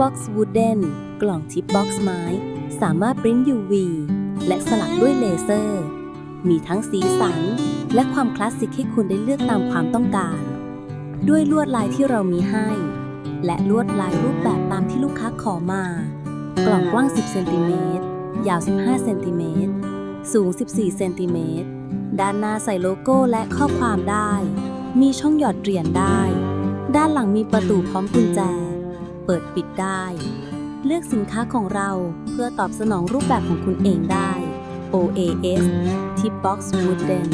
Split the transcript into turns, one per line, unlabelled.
Box Wooden กล่องชิปบ็อกซ์ไม้ สามารถปริ้น UV และสลักด้วยเลเซอร์ มีทั้งสีสัน และความคลาสสิกให้คุณได้เลือกตามความต้องการ ด้วยลวดลายที่เรามีให้ และลวดลายรูปแบบตามที่ลูกค้าขอมา กล่องกว้าง 10เซนติเมตรยาว 15เซนติเมตรสูง 14เซนติเมตรด้านหน้าใส่โลโก้และข้อความได้ มีช่องหยอดเหรียญได้ ด้านหลังมีประตูพร้อมกุญแจ เปิดปิดได้ เลือกสินค้าของเราเพื่อตอบสนองรูปแบบของคุณเองได้ OAS Tip Box Wooden